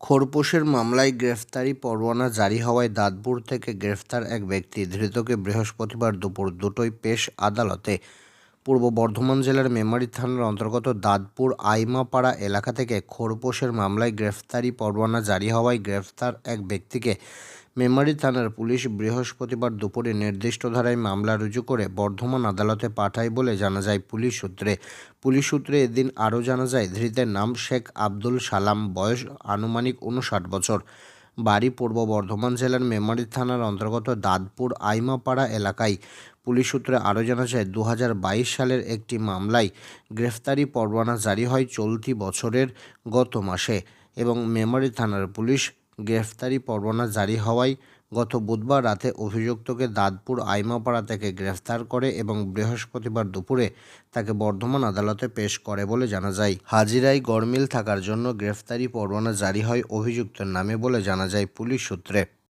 খোরপোশের মামলায় গ্রেফতারি পরোয়ানা জারি হওয়ায় দাঁতপুর থেকে গ্রেফতার এক ব্যক্তি। ধৃতকে বৃহস্পতিবার দুপুর দুটোই পেশ আদালতে। পূর্ব বর্ধমান জেলার মেমারি থানার অন্তর্গত দাঁতপুর আইমাপাড়া এলাকা থেকে খোরপোশের মামলায় গ্রেফতারি পরোয়ানা জারি হওয়ায় গ্রেফতার এক ব্যক্তিকে মেমারি থানার পুলিশ বৃহস্পতিবার দুপুরে নির্দিষ্ট ধারায় মামলা রুজু করে বর্ধমান আদালতে পাঠায় বলে জানা যায় পুলিশ সূত্রে। পুলিশ সূত্রে এদিন আরও জানা যায়, ধৃতের নাম শেখ আব্দুল সালাম, বয়স আনুমানিক উনষাট বছর। বাড়ি পূর্ব বর্ধমান জেলার মেমারি থানার অন্তর্গত দাদপুর আইমাপাড়া এলাকায়। পুলিশ সূত্রে আরও জানা যায় দু হাজার বাইশ সালের একটি মামলায় গ্রেফতারি পরোয়ানা জারি হয় চলতি বছরের গত মাসে এবং মেমারি থানার পুলিশ গ্রেফতারি পরোয়ানা জারি হওয়ায় গত বুধবার রাতে অভিযুক্তকে দাঁতপুর আইমাপাড়া থেকে গ্রেফতার করে এবং বৃহস্পতিবার দুপুরে তাকে বর্ধমান আদালতে পেশ করে বলে জানা যায়। হাজিরায় গরমিল থাকার জন্য গ্রেফতারি পরোয়ানা জারি হয় অভিযুক্তের নামে বলে জানা যায় পুলিশ সূত্রে।